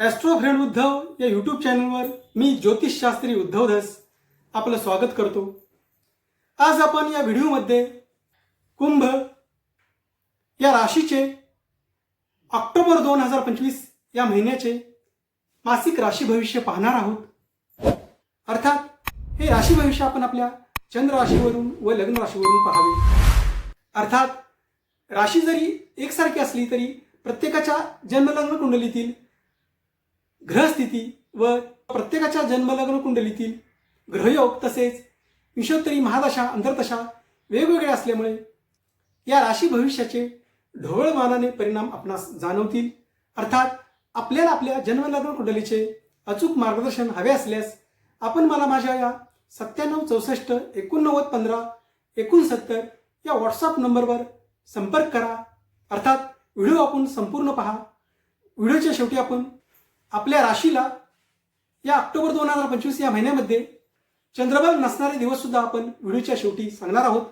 Austro friend Uddhav या YouTube चॅनलवर मी ज्योतिषशास्त्री उद्धव धस आपलं स्वागत करतो. आज आपण या व्हिडिओमध्ये कुंभ या राशीचे ऑक्टोबर दोन हजार पंचवीस या महिन्याचे मासिक राशी भविष्य पाहणार आहोत. अर्थात हे राशी भविष्य आपण आपल्या चंद्र राशीवरून व लग्न राशीवरून पाहावे. अर्थात राशी जरी एकसारखी असली तरी प्रत्येकाच्या जन्मलग्न कुंडलीतील ग्रहस्थिती व प्रत्येकाच्या जन्मलग्न कुंडलीतील ग्रहयोग तसेच विषोत्तरी महादशा अंतर्दशा वेगवेगळे असल्यामुळे या राशी भविष्याचे ढोबळमानाने परिणाम आपणास जाणवतील. अर्थात आपल्याला आपल्या जन्मलग्न कुंडलीचे अचूक मार्गदर्शन हवे असल्यास आपण मला माझ्या या सत्त्याण्णव चौसष्ट एकोणनव्वद पंधरा एकोणसत्तर या व्हॉट्सअप नंबरवर संपर्क करा. अर्थात व्हिडिओ आपण संपूर्ण पहा. व्हिडिओच्या शेवटी आपण आपल्या राशीला या ऑक्टोबर दोन हजार पंचवीस या महिन्यामध्ये चंद्रबल नसणारे दिवस सुद्धा आपण व्हिडिओच्या शेवटी सांगणार आहोत.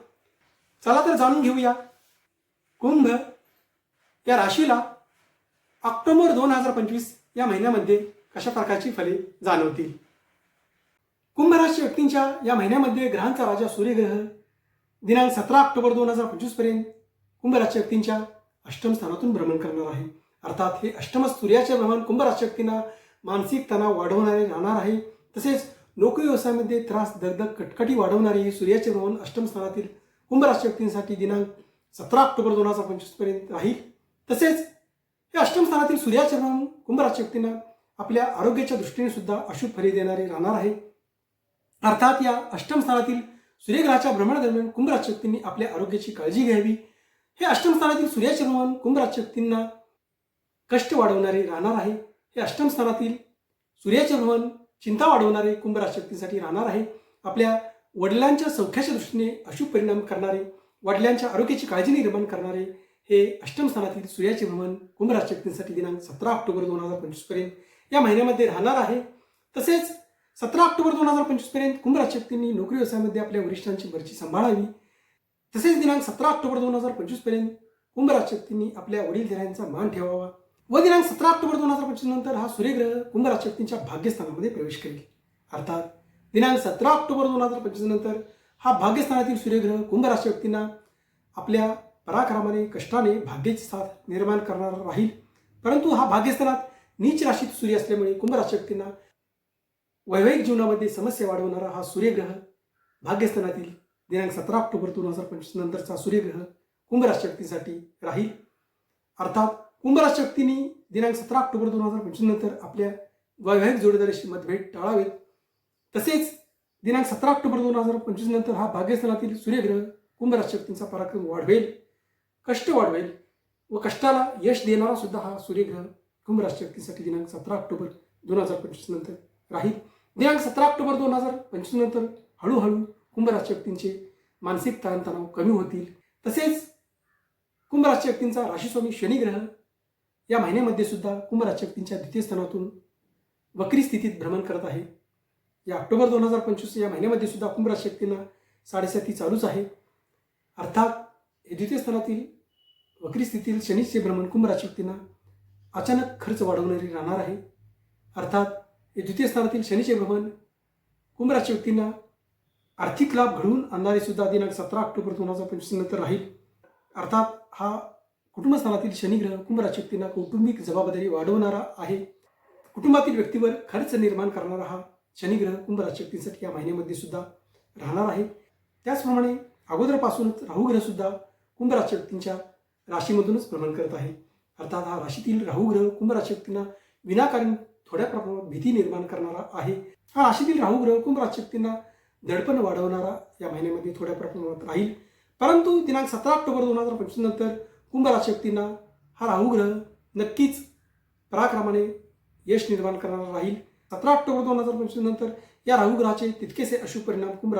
चला तर जाणून घेऊया. कुंभ या राशीला ऑक्टोबर दोन हजार पंचवीस या महिन्यामध्ये कशा प्रकारची फले जाणवतील? कुंभ राशी व्यक्तींच्या या महिन्यामध्ये ग्रहांचा राजा सूर्यग्रह दिनांक सतरा ऑक्टोबर दोन हजार पंचवीसपर्यंत कुंभ राशी व्यक्तींच्या अष्टम स्थानातून भ्रमण करणार आहे. अर्थात हे अष्टम सूर्याचे भ्रमण कुंभ मानसिक तणाव वाढवणारे राहणार आहे. तसेच नोकरी व्यवसायामध्ये त्रास दगदग कटकटी वाढवणारे हे सूर्याचे भ्रमण अष्टम स्थानातील कुंभ दिनांक सतरा ऑक्टोबर दोन हजार पंचवीसपर्यंत राहील. तसेच हे अष्टम स्थानातील सूर्याचे भ्रमण कुंभ आपल्या आरोग्याच्या दृष्टीने सुद्धा अशुभ फली देणारे राहणार आहे. अर्थात या अष्टम स्थानातील सूर्यग्रहाच्या भ्रमणादरम्यान कुंभ आपल्या आरोग्याची काळजी घ्यावी. हे अष्टम स्थानातील सूर्याचे भ्रमण कुंभ कष्ट वाढवणारे राहणार आहे. हे अष्टम स्थानातील सूर्याचे भ्रमण चिंता वाढवणारे कुंभ राशी राहणार आहे. आपल्या वडिलांच्या सौख्याच्या दृष्टीने अशुभ परिणाम करणारे वडिलांच्या आरोग्याची काळजी निर्माण करणारे हे अष्टम स्थानातील सूर्याचे भ्रमण कुंभ राशी दिनांक सतरा ऑक्टोबर दोन हजार पंचवीसपर्यंत या महिन्यामध्ये राहणार आहे. तसेच सतरा ऑक्टोबर दोन हजार पंचवीसपर्यंत कुंभ राशी नोकरी व्यवसायामध्ये आपल्या वरिष्ठांची बरची सांभाळावी. तसेच दिनांक सतरा ऑक्टोबर दोन हजार पंचवीसपर्यंत कुंभ राशी आपल्या वडीलधाऱ्यांचा मान ठेवावा. व दिनांक सतरा ऑक्टोबर दोन हजार पंचवीस नंतर हा सूर्यग्रह कुंभ राशी भाग्यस्थानामध्ये प्रवेश करेल. अर्थात दिनांक सतरा ऑक्टोबर दोन हजार पंचवीस नंतर हा भाग्यस्थानातील सूर्यग्रह कुंभ राशी आपल्या पराक्रमाने कष्टाने भाग्याची साथ निर्माण करणार राहील. परंतु हा भाग्यस्थानात नीच राशीत सूर्य असल्यामुळे कुंभ राशी वैवाहिक जीवनामध्ये समस्या वाढवणारा हा सूर्यग्रह भाग्यस्थानातील दिनांक सतरा ऑक्टोबर दोन हजार पंचवीस नंतरचा सूर्यग्रह कुंभ राशी राहील. अर्थात कुंभराज राशी दिनांक सतरा ऑक्टोबर दोन हजार पंचवीस नंतर आपल्या वैवाहिक जोडीदाराशी मतभेद टाळावेत. तसेच दिनांक सतरा ऑक्टोबर दोन हजार पंचवीस नंतर हा भाग्यस्थानातील सूर्यग्रह कुंभराज शक्तींचा पराक्रम वाढवेल कष्ट वाढवेल व कष्टाला यश देणारा सुद्धा हा सूर्यग्रह कुंभ शक्तीसाठी दिनांक सतरा ऑक्टोबर दोन हजार पंचवीस नंतर राहील. दिनांक सतरा ऑक्टोबर दोन हजार पंचवीस नंतर हळूहळू कुंभराज शक्तींचे मानसिक ताणतणाव कमी होतील. तसेच कुंभ शक्तींचा राशीस्वामी शनिग्रह या महिन्यामध्ये सुद्धा कुंभ राशी व्यक्तींच्या द्वितीय स्थानातून वक्री स्थितीत भ्रमण करत आहे. या ऑक्टोबर दोन हजार पंचवीस या महिन्यामध्ये सुद्धा कुंभ राशी व्यक्तींना साडेसाती चालूच आहे. अर्थात हे द्वितीय स्थानातील वक्री स्थितीतील शनीचे भ्रमण कुंभ राशी व्यक्तींना अचानक खर्च वाढवणारी राहणार आहे. अर्थात हे द्वितीय स्थानातील शनीचे भ्रमण कुंभ व्यक्तींना आर्थिक लाभ घडवून आणणारे सुद्धा दिनांक सतरा ऑक्टोबर दोन हजार पंचवीस नंतर राहील. अर्थात हा कुटुंब स्थानातील शनिग्रह कुंभ राशी कौटुंबिक जबाबदारी वाढवणारा आहे. कुटुंबातील व्यक्तीवर खर्च निर्माण करणारा हा शनिग्रह कुंभ राशी या महिन्यामध्ये सुद्धा राहणार आहे. त्याचप्रमाणे अगोदरपासूनच राहुग्रह सुद्धा कुंभ राशीमधूनच भ्रमण करत आहे. अर्थात हा राशीतील राहुग्रह कुंभ राशी विनाकारण थोड्या प्रमाणात भीती निर्माण करणारा आहे. हा राशीतील राहुग्रह कुंभ राशी दडपण वाढवणारा या महिन्यामध्ये थोड्या प्रमाणात राहील. परंतु दिनांक सतरा ऑक्टोबर दोन हजार पंचवीस नंतर कुंभ राशी हा राहुग्रह नक्कीच पराक्रमाने यश निर्माण करणारा राहील. सतरा ऑक्टोबर दोन हजार पंचवीस नंतर या राहुग्रहाचे तितकेसे अशुभ परिणाम कुंभ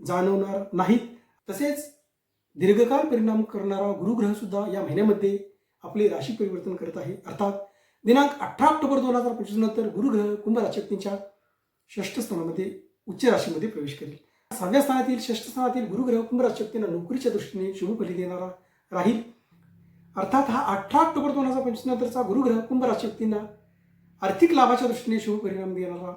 जाणवणार नाहीत. तसेच दीर्घकाळ परिणाम करणारा गुरुग्रह सुद्धा या महिन्यामध्ये आपले राशी परिवर्तन करत आहे. अर्थात दिनांक अठरा ऑक्टोबर दोन हजार पंचवीस नंतर गुरुग्रह कुंभ राशी षष्ठ स्थानामध्ये उच्च राशीमध्ये प्रवेश करेल. सहाव्या स्थानातील षष्ठ स्थानातील गुरुग्रह कुंभ नोकरीच्या दृष्टीने शुभफली देणारा राहील. अर्थात हा अठरा ऑक्टोबर दोन हजार पंचवीस नंतरचा गुरुग्रह कुंभ राशी व्यक्तींना आर्थिक लाभाच्या दृष्टीने शुभ परिणाम देणारा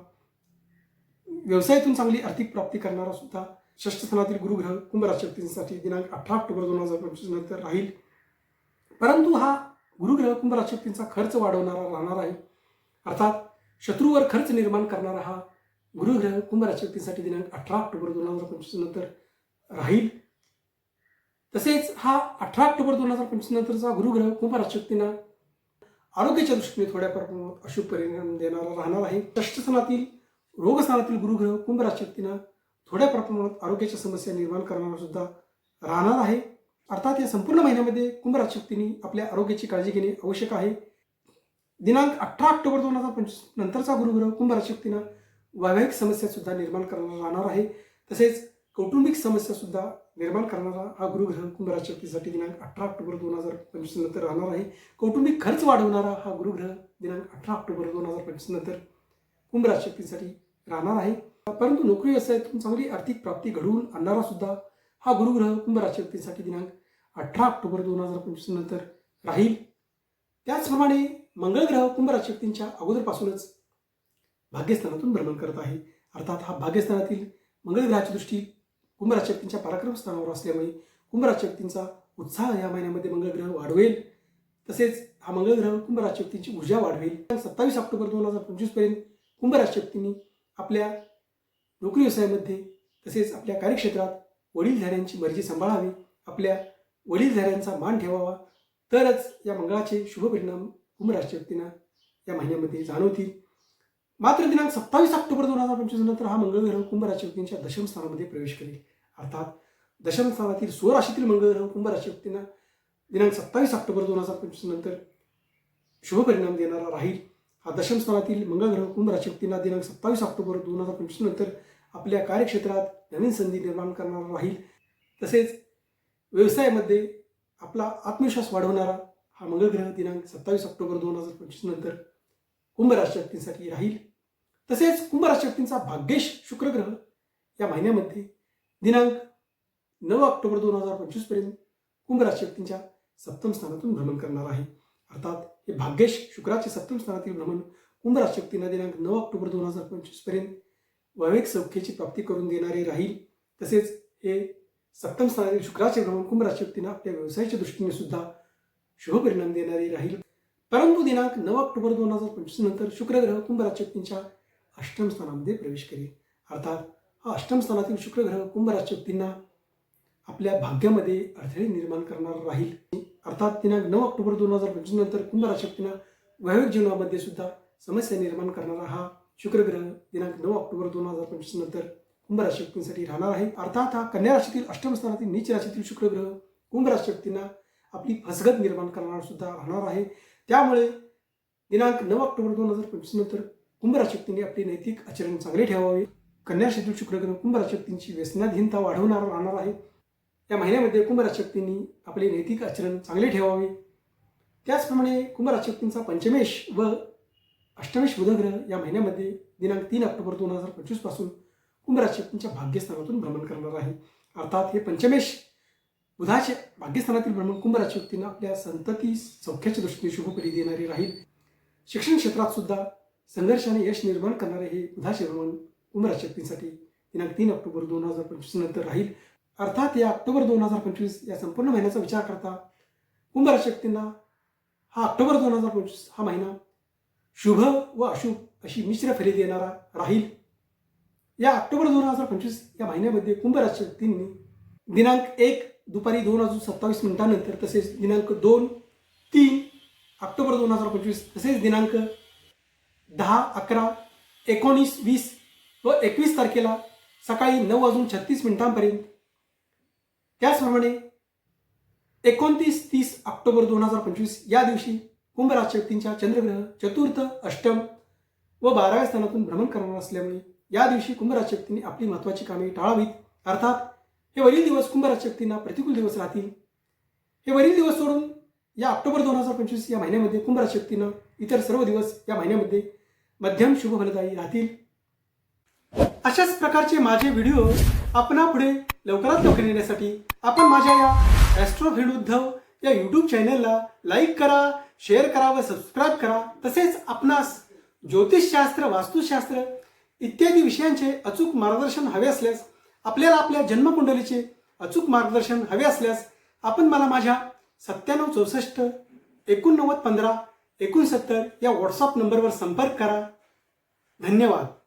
व्यवसायातून चांगली आर्थिक प्राप्ती करणारा सुद्धा षष्ठस्थानातील गुरुग्रह कुंभ राजशक्तींसाठी दिनांक अठरा ऑक्टोबर दोन हजार पंचवीस नंतर राहील. परंतु हा गुरुग्रह कुंभ राजशक्तींचा खर्च वाढवणारा राहणार आहे. अर्थात शत्रूवर खर्च निर्माण करणारा हा गुरुग्रह कुंभ राजशक्तींसाठी दिनांक अठरा ऑक्टोबर दोन हजार पंचवीस नंतर राहील. तसेच हा अठरा ऑक्टोबर दोन हजार पंचवीस नंतरचा गुरुग्रह कुंभ राजशक्तींना आरोग्याच्या दृष्टीने थोड्या प्रमाणात अशुभ परिणाम देणारा राहणार आहे. कष्टस्थानातील रोगस्थानातील गुरुग्रह कुंभ राजशक्तीनं थोड्या प्रमाणात आरोग्याच्या समस्या निर्माण करणारा सुद्धा राहणार आहे. अर्थात या संपूर्ण महिन्यामध्ये कुंभराशक्तीने आपल्या आरोग्याची काळजी घेणे आवश्यक आहे. दिनांक अठरा ऑक्टोबर दोन हजार पंचवीस नंतरचा गुरुग्रह कुंभ राजशक्तीनं वैवाहिक समस्या सुद्धा निर्माण करणारा राहणार आहे. तसेच कौटुंबिक समस्या सुद्धा निर्माण करणारा हा गुरुग्रह कुंभ दिनांक अठरा ऑक्टोबर दोन हजार पंचवीस नंतर राहणार आहे. कौटुंबिक खर्च वाढवणारा हा गुरुग्रह दिनांक अठरा ऑक्टोबर दोन हजार पंचवीस नंतर कुंभ राजशक्तीसाठी राहणार आहे. परंतु नोकरी व्यवसायातून चांगली आर्थिक प्राप्ती घडवून आणणारा सुद्धा हा गुरुग्रह कुंभराजशक्तीसाठी दिनांक अठरा ऑक्टोबर दोन हजार पंचवीस नंतर राहील. त्याचप्रमाणे मंगळ ग्रह कुंभ अगोदरपासूनच भाग्यस्थानातून भ्रमण करत आहे. अर्थात हा भाग्यस्थानातील मंगळग्रहाची दृष्टी कुंभराशक्तींच्या पराक्रम स्थानावर असल्यामुळे कुंभराशक्तींचा उत्साह या महिन्यामध्ये मंगळ ग्रह वाढवेल. तसेच हा मंगळ ग्रह कुंभ ऊर्जा वाढवेल. सत्तावीस ऑक्टोबर दोन हजार पंचवीसपर्यंत आपल्या नोकरी व्यवसायामध्ये तसेच आपल्या कार्यक्षेत्रात वडीलधाऱ्यांची मर्जी सांभाळावी आपल्या वडीलधाऱ्यांचा मान ठेवावा. तरच या मंगळाचे शुभ परिणाम कुंभ या महिन्यामध्ये जाणवतील. मात्र दिनांक सत्तावीस ऑक्टोबर दोन हजार पंचवीस नंतर हा मंगळ ग्रह कुंभ राजशक्तींच्या दशम स्थानामध्ये प्रवेश करेल. अर्थात दशम स्थानातील स्वराशीतील मंगळ ग्रह कुंभ राजशक्तींना दिनांक सत्तावीस ऑक्टोबर दोन हजार पंचवीस नंतर शुभ परिणाम देणारा राहील. हा दशम स्थानातील मंगळ ग्रह कुंभ राजशक्तींना दिनांक सत्तावीस ऑक्टोबर दोन हजार पंचवीस नंतर आपल्या कार्यक्षेत्रात नवीन संधी निर्माण करणारा राहील. तसेच व्यवसायामध्ये आपला आत्मविश्वास वाढवणारा हा मंगळ ग्रह दिनांक सत्तावीस ऑक्टोबर दोन हजार पंचवीस नंतर कुंभ राजशक्तींसाठी राहील. तसेच कुंभ राजशक्तींचा भाग्येश शुक्र ग्रह या महिन्यामध्ये दिनांक नऊ ऑक्टोबर दोन हजार पंचवीसपर्यंत कुंभ राजशक्तींच्या सप्तम स्थानातून भ्रमण करणार आहे. अर्थात हे भाग्येश शुक्राचे सप्तम स्थानातील भ्रमण कुंभ राजशक्तींना दिनांक नऊ ऑक्टोबर दोन हजार पंचवीसपर्यंत वैवेक सौख्याची प्राप्ती करून देणारे राहील. तसेच हे सप्तम स्थानातील शुक्राचे भ्रमण कुंभ राजशक्तींना आपल्या व्यवसायाच्या दृष्टीने सुद्धा शुभ परिणाम देणारे राहील. परंतु दिनांक नऊ ऑक्टोबर दोन हजार पंचवीस नंतर शुक्र ग्रह कुंभ राजशक्तींच्या अष्टम स्थानामध्ये प्रवेश करेल अर्थात हा अष्टम स्थानातील शुक्र ग्रह कुंभ राजशक्तींना आपल्या भाग्यामध्ये अडथळे निर्माण करणार राहील. अर्थात दिनांक नऊ ऑक्टोबर दोन हजार पंचवीस नंतर कुंभ राजशक्तींना वैवाहिक जीवनामध्ये सुद्धा समस्या निर्माण करणारा हा शुक्र ग्रह दिनांक नऊ ऑक्टोबर दोन हजार पंचवीस नंतर कुंभ राजशक्तींसाठी राहणार आहे. अर्थात हा कन्या राशीतील अष्टम स्थानातील नीच राशीतील शुक्र ग्रह कुंभ राजशक्तींना आपली फसगत निर्माण करणार सुद्धा राहणार आहे. त्यामुळे दिनांक नऊ ऑक्टोबर दोन हजार पंचवीस नंतर कुंभ राजशक्तीने आपले नैतिक आचरण चांगले ठेवावे. कन्या राशीतील शुक्रग्रह व्यसनाधीनता वाढवणार राहणार आहे. या महिन्यामध्ये कुंभराशक्तींनी आपले नैतिक आचरण चांगले ठेवावे. त्याचप्रमाणे कुंभराशक्तींचा पंचमेश व अष्टमेश बुधग्रह या महिन्यामध्ये दिनांक तीन ऑक्टोबर दोन हजार पंचवीसपासून कुंभराशक्तींच्या भाग्यस्थानातून भ्रमण करणार आहे. अर्थात हे पंचमेश बुधाचे भाग्यस्थानातील भ्रमण कुंभ राजशक्तीनं आपल्या संतती सौख्याच्या दृष्टीने शुभपरी देणारी राहील. शिक्षण क्षेत्रात सुद्धा संघर्षाने यश निर्माण करणारे हे उदाशी भ्रमण कुंभ दिनांक तीन ऑक्टोबर दोन हजार पंचवीस नंतर राहील. अर्थात या ऑक्टोबर दोन हजार पंचवीस या संपूर्ण महिन्याचा विचार करता कुंभ राजशक्तींना हा ऑक्टोबर दोन हजार पंचवीस हा महिना शुभ व अशुभ अशी मिश्र फेरी देणारा राहील. या ऑक्टोबर दोन हजार पंचवीस या महिन्यामध्ये कुंभ राजशक्तींनी दिनांक एक दुपारी दोन वाजून सत्तावीस मिनिटांनंतर तसेच दिनांक दोन तीन ऑक्टोबर दोन हजार पंचवीस तसेच दिनांक दहा अकरा एकोणीस वीस व एकवीस तारखेला सकाळी नऊ वाजून छत्तीस मिनिटांपर्यंत. त्याचप्रमाणे एकोणतीस तीस ऑक्टोबर दोन हजार पंचवीस या दिवशी कुंभ राजशक्तींच्या चंद्रग्रह चतुर्थ अष्टम व बाराव्या स्थानातून भ्रमण करणार असल्यामुळे या दिवशी कुंभ राजशक्तींनी आपली महत्त्वाची कामे टाळावीत. अर्थात हे वरील दिवस कुंभ राजशक्तींना प्रतिकूल दिवस राहतील. हे वरील दिवस सोडून या ऑक्टोबर दोन हजार पंचवीस या महिन्यामध्ये कुंभ राजशक्तीनं इतर सर्व दिवस या महिन्यामध्ये मध्यम शुभ फलदायी राहतील. अशाच प्रकारचे माझे व्हिडिओ आपणापुढे लवकरात लवकर येण्यासाठी आपण माझ्या या ॲस्ट्रोफिड उद्धव या यूट्यूब चॅनलला लाईक करा शेअर करा व सबस्क्राईब करा. तसेच आपणास ज्योतिषशास्त्र वास्तुशास्त्र इत्यादी विषयांचे अचूक मार्गदर्शन हवे असल्यास आपल्याला आपल्या जन्मकुंडलीचे अचूक मार्गदर्शन हवे असल्यास आपण मला माझ्या सत्त्याण्णव चौसष्ट एकोणनव्वद पंधरा एकोणसत्तर या व्हॉट्सअप नंबरवर संपर्क करा. धन्यवाद.